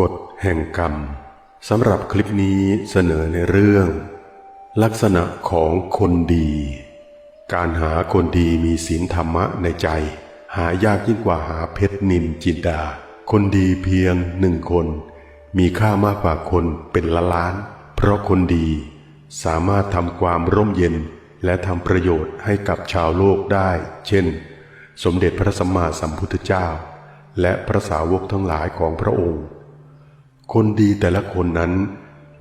กฎแห่งกรรมสำหรับคลิปนี้เสนอในเรื่อง ลักษณะของคนดี การหาคนดีมีศีลธรรมะในใจ หายากยิ่งกว่าหาเพชรนินจินดา คนดีเพียงหนึ่งคน มีค่ามากกว่าคนเป็นละล้าน เพราะคนดีสามารถทำความร่มเย็นและทำประโยชน์ให้กับชาวโลกได้ เช่น สมเด็จพระสัมมาสัมพุทธเจ้า และพระสาวกทั้งหลายของพระองค์ คนดีแต่ละคนนั้น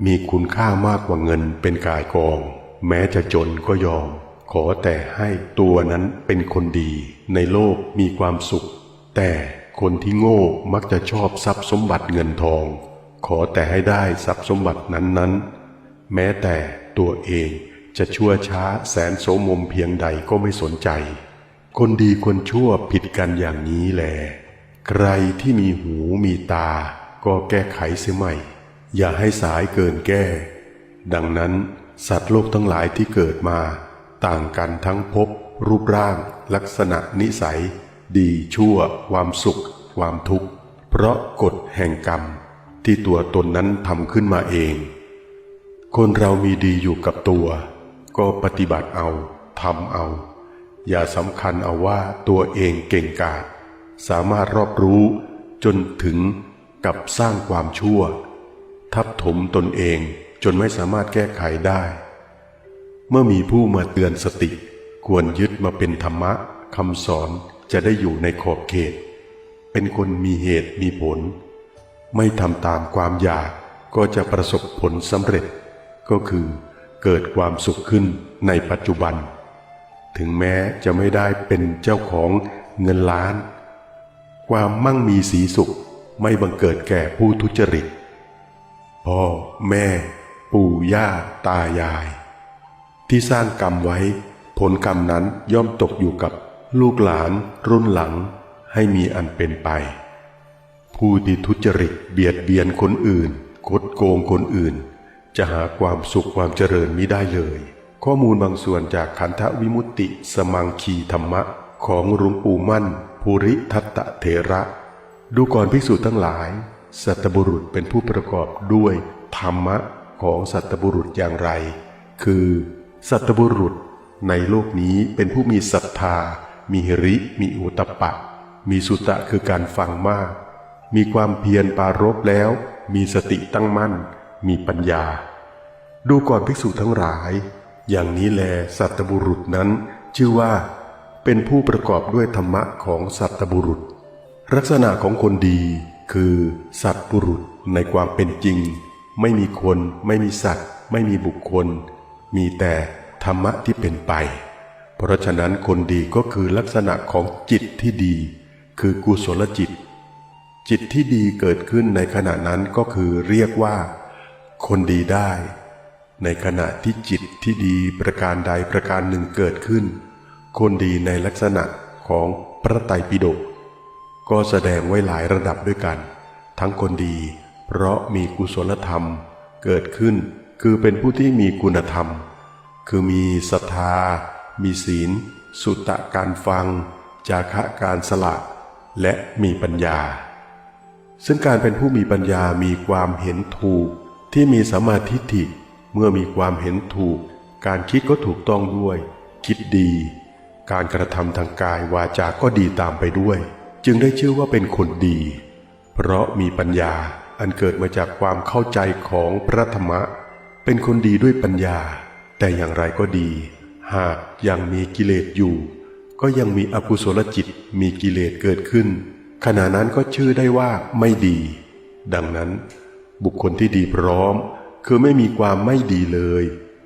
มีคุณค่ามากกว่าเงินเป็นกายกอง แม้จะจนก็ยอม ขอแต่ให้ตัวนั้นเป็นคนดี ในโลกมีความสุข แต่คนที่โง่มักจะชอบทรัพย์สมบัติเงินทอง ขอแต่ให้ได้ทรัพย์สมบัตินั้นๆ แม้แต่ตัวเองจะชั่วช้าแสนโสมมเพียงใดก็ไม่สนใจ คนดีคนชั่วผิดกันอย่างนี้แหลใครที่มีหูมีตา ก็แก้ไขเสียใหม่ อย่าให้สายเกินแก้ ดังนั้น สัตว์โลกทั้งหลายที่เกิดมา ต่างกันทั้งภพรูปร่าง ลักษณะนิสัย ดีชั่ว ความสุข ความทุกข์ เพราะกฎแห่งกรรม ที่ตัวตนนั้นทำขึ้นมาเอง คนเรามีดีอยู่กับตัว ก็ปฏิบัติเอาทำเอา อย่าสำคัญเอาว่าตัวเองเก่งกาจสามารถรอบรู้จนถึง กับสร้างความชั่ว ทับถมตนเองจนไม่สามารถแก้ไขได้ เมื่อมีผู้มาเตือนสติ ควรยึดมาเป็นธรรมะคำสอนจะได้อยู่ในขอบเขต เป็นคนมีเหตุมีผล ไม่ทำตามความอยากก็จะประสบผลสำเร็จ ก็คือเกิดความสุขขึ้นในปัจจุบัน ถึงแม้จะไม่ได้เป็นเจ้าของเงินล้าน ความมั่งมีสีสุข ไม่บังเกิดแก่ผู้ทุจริต พ่อ แม่ ปู่ย่า ตายาย ที่สร้างกรรมไว้ ผลกรรมนั้นย่อมตกอยู่กับลูกหลานรุ่นหลังให้มีอันเป็นไป ผู้ที่ทุจริตเบียดเบียนคนอื่นคดโกงคนอื่น จะหาความสุขความเจริญมิได้เลย ข้อมูลบางส่วนจากขันธวิมุตติสมังคีธรรมะของหลวงปู่มั่น ภูริทัตตะเถระ ดูก่อนภิกษุทั้งหลาย สัตบุรุษเป็นผู้ประกอบด้วยธรรมะของสัตบุรุษอย่างไร คือ สัตบุรุษในโลกนี้เป็นผู้มีศรัทธา มีหิริ มีอุตตปะ มีสุตะคือการฟังมาก มีความเพียรปรารบแล้ว มีสติตั้งมั่น มีปัญญา ดูก่อนภิกษุทั้งหลาย อย่างนี้แลสัตบุรุษนั้นชื่อว่า เป็นผู้ประกอบด้วยธรรมะของสัตบุรุษ ลักษณะของคนดีคือ สัตว์บุรุษในความเป็นจริง ไม่มีคน ไม่มีสัตว์ ไม่มีบุคคล มีแต่ธรรมะที่เป็นไป เพราะฉะนั้นคนดีก็คือลักษณะของจิตที่ดี คือกุศลจิต จิตที่ดีเกิดขึ้นในขณะนั้นก็คือเรียกว่า คนดีได้ ในขณะที่จิตที่ดีประการใดประการหนึ่งเกิดขึ้น คนดีในลักษณะของพระไตรปิฎก ก็แสดงไว้หลายระดับด้วยกัน ทั้งคนดี เพราะมีกุศลธรรม เกิดขึ้น คือเป็นผู้ที่มีคุณธรรม คือมีศรัทธา มีศีล สุตตะการฟัง จาคะการสละ และมีปัญญา ซึ่งการเป็นผู้มีปัญญามีความเห็นถูก ที่มีสมมาธิฏฐิ เมื่อมีความเห็นถูก การคิดก็ถูกต้องด้วย คิดดี การกระทำทางกายวาจาก็ดีตามไปด้วย จึงได้ชื่อว่าเป็นคนดี เพราะมีปัญญาอันเกิดมาจากความเข้าใจของพระธรรมะ เป็นคนดีด้วยปัญญา แต่อย่างไรก็ดี หากยังมีกิเลสอยู่ ก็ยังมีอกุศลจิตมีกิเลสเกิดขึ้น ขณะนั้นก็ชื่อได้ว่าไม่ดี ดังนั้น บุคคลที่ดีพร้อม คือไม่มีความไม่ดีเลย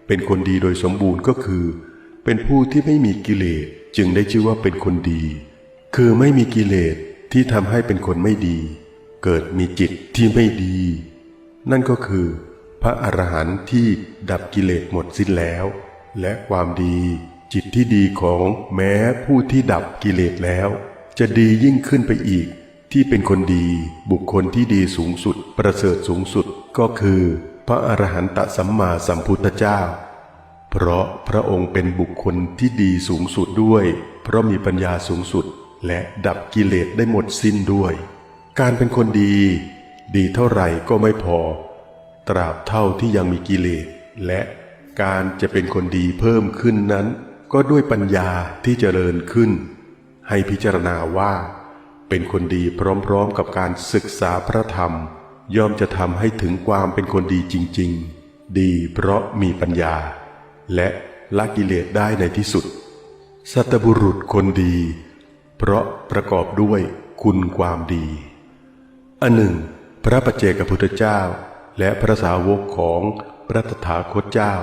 เป็นคนดีโดยสมบูรณ์ก็คือ เป็นผู้ที่ไม่มีกิเลสจึงได้ชื่อว่าเป็นคนดี คือไม่มีกิเลสที่ทำให้เป็นคนไม่ดี เกิดมีจิตที่ไม่ดี นั่นก็คือ พระอรหันต์ที่ดับกิเลสหมดสิ้นแล้ว และความดีจิตที่ดีของแม้ผู้ที่ดับกิเลสแล้ว จะดียิ่งขึ้นไปอีก ที่เป็นคนดี บุคคลที่ดีสูงสุด ประเสริฐสูงสุดก็คือ พระอรหันตสัมมาสัมพุทธเจ้า เพราะพระองค์เป็นบุคคลที่ดีสูงสุดด้วย เพราะมีปัญญาสูงสุด และดับกิเลสได้หมดสิ้นด้วย การเป็นคนดี ดีเท่าไหร่ก็ไม่พอ ตราบเท่าที่ยังมีกิเลส และการจะเป็นคนดีเพิ่มขึ้นนั้น ก็ด้วยปัญญาที่เจริญขึ้น ให้พิจารณาว่า เป็นคนดีพร้อมๆกับการศึกษาพระธรรม ย่อมจะทำให้ถึงความเป็นคนดีจริง ๆ ดีเพราะมีปัญญา และละกิเลสได้ในที่สุด สัตบุรุษคนดี เพราะประกอบด้วยคุณความดี อันหนึ่ง พระปัจเจกพุทธเจ้า และพระสาวกของพระตถาคตเจ้า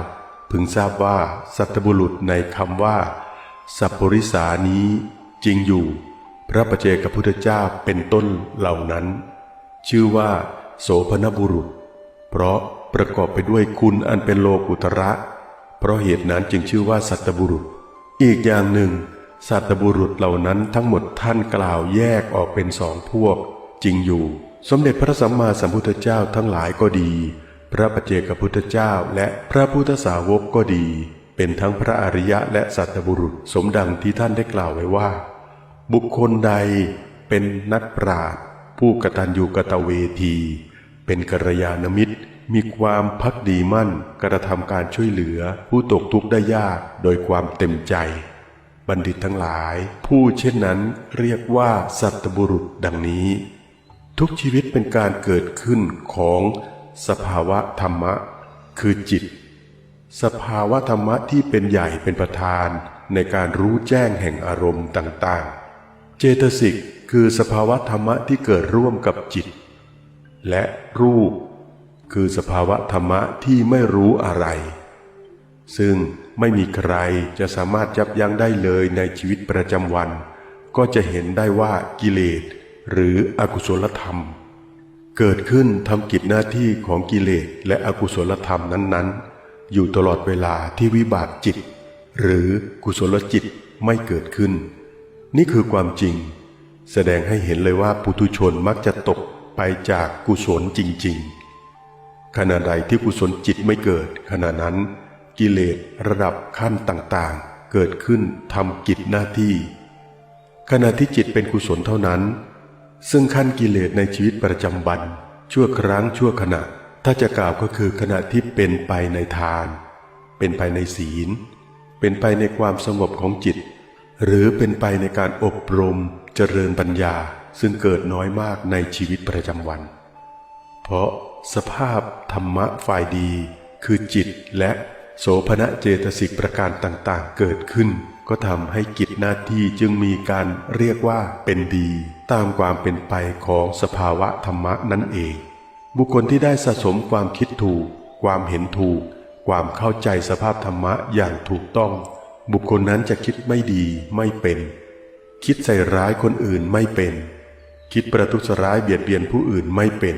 พึงทราบว่าสัตบุรุษในคำว่า สัพปริสานี้จริงอยู่ พระปัจเจกพุทธเจ้าเป็นต้นเหล่านั้น ชื่อว่า โสภณบุรุษ เพราะประกอบไปด้วยคุณอันเป็นโลกุตระ เพราะเหตุนั้นจึงชื่อว่าสัตบุรุษ อีกอย่างหนึ่ง สัตบุรุษเหล่านั้นทั้งหมดท่านกล่าวแยกออกเป็นสองพวก จริงอยู่ สมเด็จพระสัมมาสัมพุทธเจ้าทั้งหลายก็ดี พระปัจเจกพุทธเจ้าและพระพุทธสาวกก็ดี เป็นทั้งพระอริยะและสัตบุรุษสมดังที่ท่านได้กล่าวไว้ว่า บุคคลใดเป็นนักปราชญ์ผู้กตัญญูกตเวที เป็นกัลยาณมิตรมีความพักดีมั่นกระทำการช่วยเหลือผู้ตกทุกข์ได้ยากโดยความเต็มใจ บัณฑิตทั้งหลาย ผู้เช่นนั้นเรียกว่าสัตบุรุษดังนี้ ทุกชีวิตเป็นการเกิดขึ้นของสภาวะธรรมะ คือจิต สภาวะธรรมะที่เป็นใหญ่เป็นประธานในการรู้แจ้งแห่งอารมณ์ต่างๆ เจตสิกคือสภาวะธรรมะที่เกิดร่วมกับจิต และรูป คือสภาวะธรรมะที่ไม่รู้อะไร ซึ่ง ไม่มีใครจะสามารถยับยั้งได้เลยในชีวิตประจำวัน ก็จะเห็นได้ว่ากิเลส หรืออกุศลธรรม เกิดขึ้นทำกิจหน้าที่ของกิเลสและอกุศลธรรมนั้นๆ อยู่ตลอดเวลาที่วิบากจิต หรือกุศลจิตไม่เกิดขึ้น นี่คือความจริง แสดงให้เห็นเลยว่าปุถุชนมักจะตกไปจากกุศลจริง ๆ ขณะใดที่กุศลจิตไม่เกิดขณะนั้น กิเลสระดับขั้นต่างๆ เกิดขึ้นทำกิจหน้าที่ ขณะที่จิตเป็นกุศลเท่านั้น ซึ่งขั้นกิเลสในชีวิตประจำวัน ชั่วครั้งชั่วขณะ ถ้าจะกล่าวก็คือขณะที่เป็นไปในทาน เป็นไปในศีล เป็นไปในความสงบของจิต หรือเป็นไปในการอบรมเจริญปัญญาซึ่งเกิดน้อยมากในชีวิตประจำวัน เพราะสภาพธรรมะฝ่ายดีคือจิตและ โสภณะเจตสิกประการต่างๆ เกิดขึ้น ก็ทำให้กิจหน้าที่จึงมีการเรียกว่าเป็นดี ตามความเป็นไปของสภาวะธรรมะนั่นเอง บุคคลที่ได้สะสมความคิดถูก ความเห็นถูก ความเข้าใจสภาพธรรมะอย่างถูกต้อง บุคคลนั้นจะคิดไม่ดีไม่เป็น คิดใส่ร้ายคนอื่นไม่เป็น คิดประทุษร้ายเบียดเบียนผู้อื่นไม่เป็น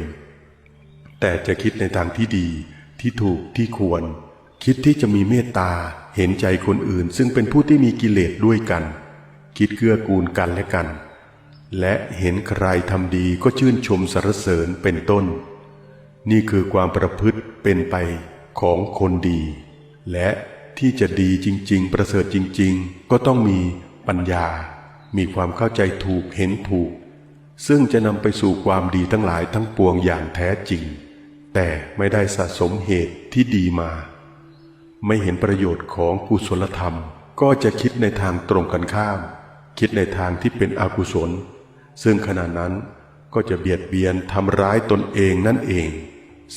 แต่จะคิดในทางที่ดีที่ถูกที่ควร คิดที่จะมีเมตตาเห็นใจคนอื่น ซึ่งเป็นผู้ที่มีกิเลสด้วยกัน คิดเกื้อกูลกันและกัน และเห็นใครทำดีก็ชื่นชมสรรเสริญเป็นต้น นี่คือความประพฤติเป็นไปของคนดี และที่จะดีจริง ๆ ประเสริฐจริง ๆ ก็ต้องมีปัญญา มีความเข้าใจถูกเห็นถูก ซึ่งจะนำไปสู่ความดีทั้งหลายทั้งปวงอย่างแท้จริง แต่ไม่ได้สะสมเหตุที่ดีมา ไม่เห็นประโยชน์ของกุศลธรรม ก็จะคิดในทางตรงกันข้าม คิดในทางที่เป็นอกุศล ซึ่งขณะนั้นก็จะเบียดเบียนทำร้ายตนเองนั่นเอง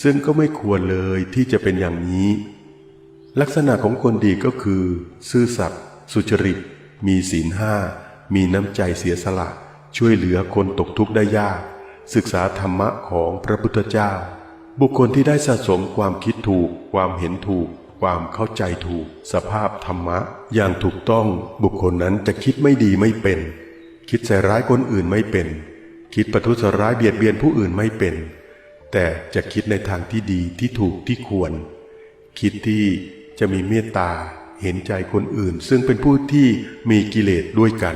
ซึ่งก็ไม่ควรเลยที่จะเป็นอย่างนี้ ลักษณะของคนดีก็คือ ซื่อสัตย์สุจริต มีศีลห้า มีน้ำใจเสียสละ ช่วยเหลือคนตกทุกข์ได้ยาก ศึกษาธรรมะของพระพุทธเจ้า บุคคลที่ได้สะสมความคิดถูกความเห็นถูก ความเข้าใจถูก สภาพธรรมะ อย่างถูกต้องบุคคลนั้นจะคิดไม่ดีไม่เป็น คิดใส่ร้ายคนอื่นไม่เป็น คิดประทุษร้ายเบียดเบียนผู้อื่นไม่เป็น แต่จะคิดในทางที่ดีที่ถูกที่ควร คิดที่จะมีเมตตาเห็นใจคนอื่น ซึ่งเป็นผู้ที่มีกิเลสด้วยกัน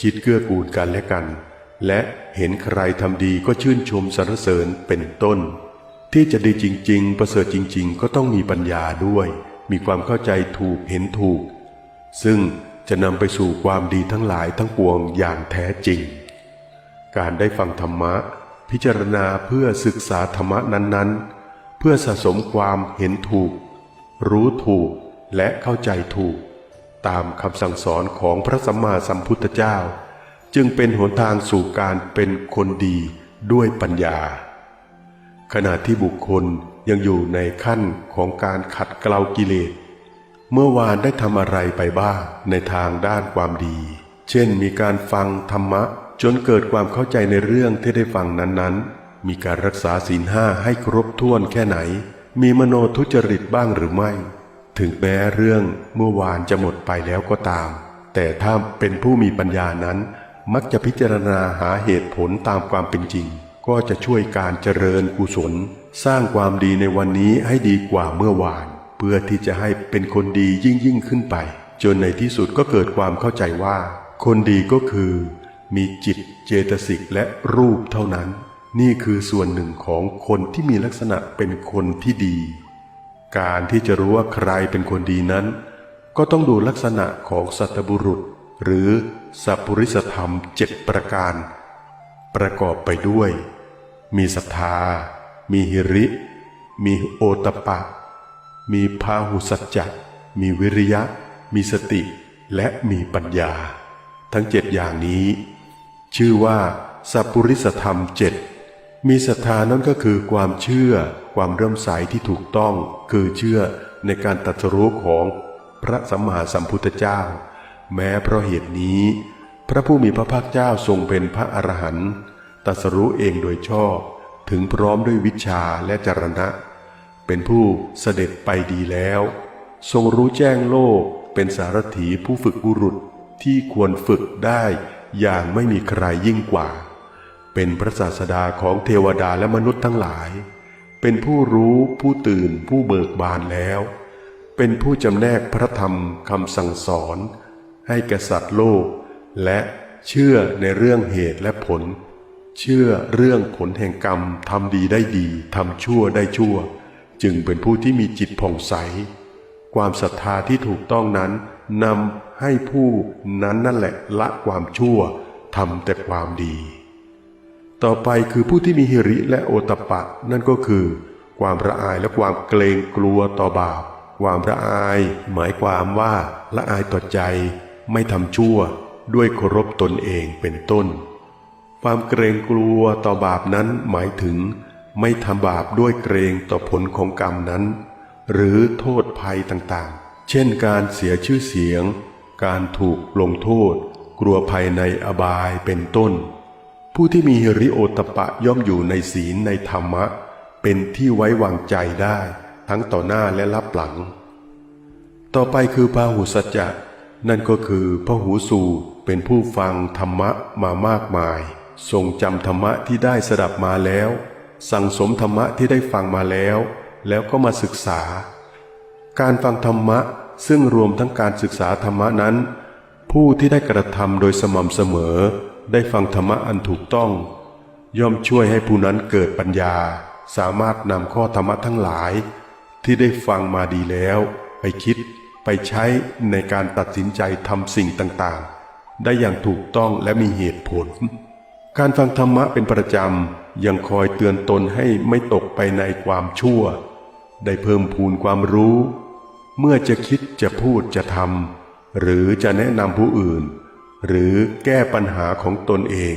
คิดเกื้อกูลกันและกัน และเห็นใครทำดีก็ชื่นชมสรรเสริญเป็นต้น ที่จะดีจริง ๆ ประเสริฐจริง ๆ ก็ต้องมีปัญญาด้วย มีความเข้าใจถูกเห็นถูก ซึ่งจะนำไปสู่ความดีทั้งหลายทั้งปวงอย่างแท้จริง การได้ฟังธรรมะ พิจารณาเพื่อศึกษาธรรมะนั้น ๆ เพื่อสะสมความเห็นถูก รู้ถูกและเข้าใจถูก ตามคำสั่งสอนของพระสัมมาสัมพุทธเจ้า จึงเป็นหนทางสู่การเป็นคนดีด้วยปัญญา ขณะที่บุคคลยังอยู่ในขั้นของการขัดเกลากิเลส เมื่อวานได้ทำอะไรไปบ้างในทางด้านความดี เช่นมีการฟังธรรมะ จนเกิดความเข้าใจในเรื่องที่ได้ฟังนั้นๆ มีการรักษาศีลห้าให้ครบถ้วนแค่ไหน มีมโนทุจริตบ้างหรือไม่ ถึงแม้เรื่องเมื่อวานจะหมดไปแล้วก็ตาม แต่ถ้าเป็นผู้มีปัญญานั้นมักจะพิจารณาหาเหตุผลตามความเป็นจริง ก็จะช่วยการเจริญกุศล สร้างความดีในวันนี้ให้ดีกว่าเมื่อวาน เพื่อที่จะให้เป็นคนดียิ่งยิ่งขึ้นไป จนในที่สุดก็เกิดความเข้าใจว่า คนดีก็คือ มีจิตเจตสิกและรูปเท่านั้น นี่คือส่วนหนึ่งของคนที่มีลักษณะเป็นคนที่ดี การที่จะรู้ว่าใครเป็นคนดีนั้น ก็ต้องดูลักษณะของสัตบุรุษ หรือสัพพุริสธรรมเจ็ดประการ ประกอบไปด้วย มีศรัทธา มีหิริ มีโอตปะ มีพาหุสัจจะมีวิริยะ มีสติ และมีปัญญา ทั้งเจ็ดอย่างนี้ ชื่อว่าสัพพุริสธรรมเจ็ดมีศรัทธานั่นก็คือความเชื่อ ความเริ่มใสที่ถูกต้อง คือเชื่อในการตรัสรู้ของพระสัมมาสัมพุทธเจ้า แม้เพราะเหตุนี้ พระผู้มีพระภาคเจ้าทรงเป็นพระอรหันต์ตัสรู้เองโดยชอบถึงพร้อมด้วยวิชาและจรณะ เป็นผู้เสด็จไปดีแล้ว ทรงรู้แจ้งโลกเป็นสารถีผู้ฝึกบุรุษที่ควรฝึกได้อย่างไม่มีใครยิ่งกว่า เป็นพระศาสดาของเทวดาและมนุษย์ทั้งหลาย เป็นผู้รู้ผู้ตื่นผู้เบิกบานแล้ว เป็นผู้จำแนกพระธรรมคำสั่งสอน ให้แก่สัตว์โลก และเชื่อในเรื่องเหตุและผล เชื่อเรื่องผลแห่งกรรมทำดีได้ดีทำชั่วได้ชั่ว จึงเป็นผู้ที่มีจิตผ่องใส ความศรัทธาที่ถูกต้องนั้นนำให้ผู้นั้นนั่นแหละละความชั่วทำแต่ความดี ต่อไปคือผู้ที่มีหิริและโอตปะ นั่นก็คือ ความระอายและความเกรงกลัวต่อบาป ความระอาย หมายความว่าละอายต่อใจ ไม่ทำชั่ว ด้วยเคารพตนเองเป็นต้น ความเกรงกลัวต่อบาปนั้นหมายถึง ไม่ทำบาปด้วยเกรงต่อผลของกรรมนั้น หรือโทษภัยต่างๆ เช่นการเสียชื่อเสียง การถูกลงโทษ กลัวภัยในอบายเป็นต้น ผู้ที่มีฮิริโอตปะย่อมอยู่ในศีลในธรรมะ เป็นที่ไว้วางใจได้ ทั้งต่อหน้าและรับหลัง ต่อไปคือพาหุสัจจะนั่นก็คือพหูสูตร เป็นผู้ฟังธรรมะมามากมาย ทรงจำธรรมะที่ได้สดับมาแล้ว สั่งสมธรรมะที่ได้ฟังมาแล้ว แล้วก็มาศึกษา การฟังธรรมะซึ่งรวมทั้งการศึกษาธรรมะนั้น ผู้ที่ได้กระทำโดยสม่ำเสมอ ได้ฟังธรรมะอันถูกต้อง ย่อมช่วยให้ผู้นั้นเกิดปัญญา สามารถนำข้อธรรมะทั้งหลาย ที่ได้ฟังมาดีแล้ว ไปคิดไปใช้ในการตัดสินใจทำสิ่งต่างๆ ได้อย่างถูกต้องและมีเหตุผล การฟังธรรมะเป็นประจำยังคอยเตือนตนให้ไม่ตกไปในความชั่ว ได้เพิ่มพูนความรู้ เมื่อจะคิดจะพูดจะทำหรือจะแนะนำผู้อื่น หรือแก้ปัญหาของตนเอง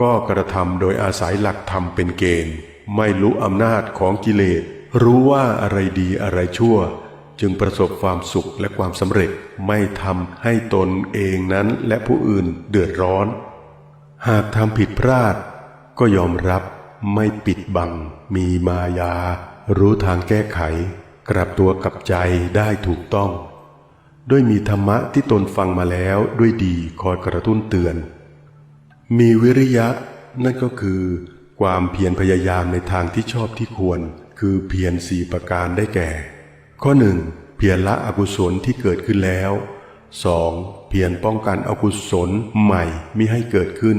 ก็กระทำโดยอาศัยหลักธรรมเป็นเกณฑ์ ไม่รู้อำนาจของกิเลสรู้ว่าอะไรดีอะไรชั่ว จึงประสบความสุขและความสำเร็จไม่ทำให้ตนเองนั้นและผู้อื่นเดือดร้อน หากทำผิดพลาด ก็ยอมรับไม่ปิดบัง มีมายา รู้ทางแก้ไข กลับตัวกลับใจได้ถูกต้อง ด้วยมีธรรมะที่ตนฟังมาแล้วด้วยดีคอยกระตุ้นเตือน มีวิริยะนั่นก็คือ ความเพียรพยายามในทางที่ชอบที่ควร คือเพียรสี่ประการได้แก่ ข้อหนึ่งเพียรละอกุศลที่เกิดขึ้นแล้ว 2. เพียรป้องกันอกุศลใหม่มิให้เกิดขึ้น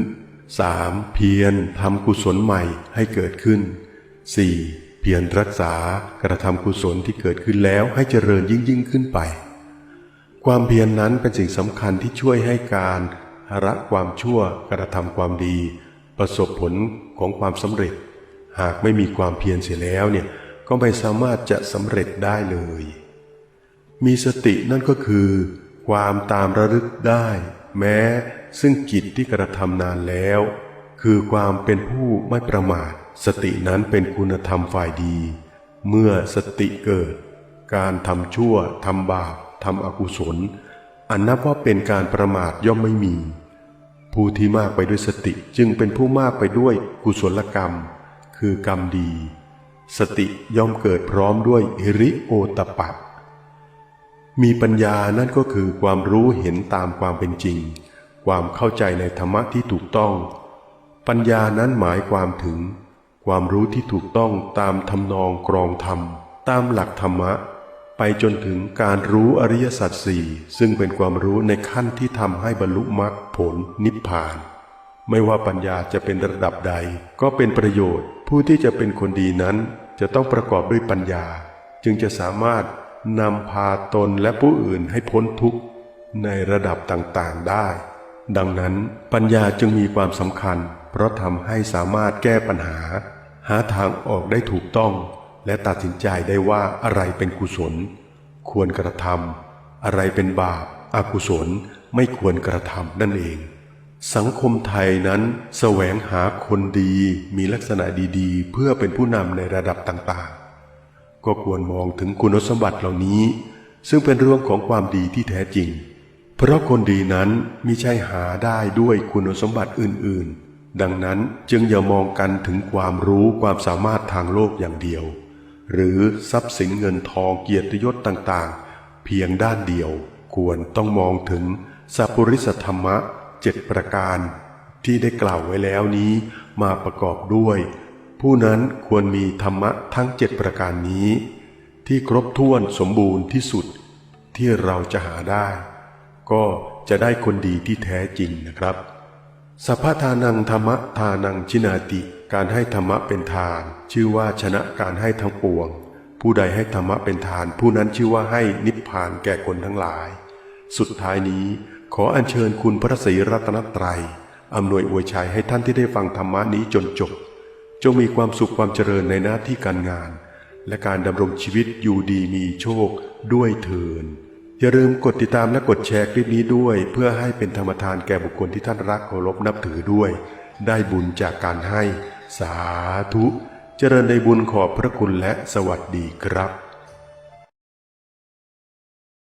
3. เพียรทำกุศลใหม่ให้เกิดขึ้น 4. เพียรรักษากระทำกุศลที่เกิดขึ้นแล้วให้เจริญยิ่งยิ่งขึ้นไป ความเพียรนนั้นเป็นสิ่งสำคัญที่ช่วยให้การละความชั่วกระทำความดี ประสบผลของความสำเร็จ หากไม่มีความเพียรเสียแล้วเนี่ย ก็ไม่สามารถจะสำเร็จได้เลย มีสตินั่นก็คือ ความตามระลึกได้ แม้ซึ่งกิจที่กระทำนานแล้ว คือความเป็นผู้ไม่ประมาท สตินั้นเป็นคุณธรรมฝ่ายดี เมื่อสติเกิด การทำชั่วทำบาปทำอกุศล อันนับว่าเป็นการประมาทย่อมไม่มี ผู้ที่มากไปด้วยสติจึงเป็นผู้มากไปด้วยกุศลกรรม คือกรรมดี สติย่อมเกิดพร้อมด้วยหิริโอตปะ มีปัญญานั่นก็คือความรู้เห็นตามความเป็นจริง ความเข้าใจในธรรมะที่ถูกต้อง ปัญญานั้นหมายความถึง ความรู้ที่ถูกต้องตามทำนองกรองธรรม ตามหลักธรรมะ ไปจนถึงการรู้อริยสัจสี่ซึ่งเป็นความรู้ในขั้นที่ทำให้บรรลุมรรคผลนิพพาน ไม่ว่าปัญญาจะเป็นระดับใดก็เป็นประโยชน์ ผู้ที่จะเป็นคนดีนั้นจะต้องประกอบด้วยปัญญา จึงจะสามารถนำพาตนและผู้อื่นให้พ้นทุกข์ในระดับต่างๆได้ ดังนั้นปัญญาจึงมีความสำคัญ เพราะทำให้สามารถแก้ปัญหา หาทางออกได้ถูกต้อง และตัดสินใจได้ว่าอะไรเป็นกุศล ควรกระทำอะไรเป็นบาปอากุศลไม่ควรกระทำนั่นเอง สังคมไทยนั้นแสวงหาคนดีมีลักษณะดีๆ เพื่อเป็นผู้นำในระดับต่างๆ ก็ควรมองถึงคุณสมบัติเหล่านี้ ซึ่งเป็นเรื่องของความดีที่แท้จริง เพราะคนดีนั้นมิใช่หาได้ด้วยคุณสมบัติอื่นๆ ดังนั้นจึงอย่ามองกันถึงความรู้ความสามารถทางโลกอย่างเดียว หรือทรัพย์สินเงินทองเกียรติยศต่างๆ เพียงด้านเดียว ควรต้องมองถึงสัพพุริสธรรมะ เจ็ดประการที่ได้กล่าวไว้แล้วนี้มาประกอบด้วย ผู้นั้นควรมีธรรมะทั้งเจ็ดประการนี้ ที่ครบถ้วนสมบูรณ์ที่สุดที่เราจะหาได้ ก็จะได้คนดีที่แท้จริงนะครับสัพพทานังธรรมะทานังชินาติ การให้ธรรมะเป็นทาน ชื่อว่าชนะการให้ทั้งปวง ผู้ใดให้ธรรมะเป็นทาน ผู้นั้นชื่อว่าให้นิพพานแก่คนทั้งหลาย สุดท้ายนี้ ขออัญเชิญคุณพระศรีรัตนตรัยอำนวยอวยชัยให้ท่านที่ได้ฟังธรรมนี้จนจบ จงมีความสุขความเจริญในหน้าที่การงาน และการดำรงชีวิตอยู่ดีมีโชคด้วยเถินอย่าลืมกดติดตามและกดแชร์คลิปนี้ด้วย เพื่อให้เป็นธรรมทานแก่บุคคลที่ท่านรักเคารพนับถือด้วย ได้บุญจากการให้ สาธุ เจริญในบุญขอบพระคุณและสวัสดีครับ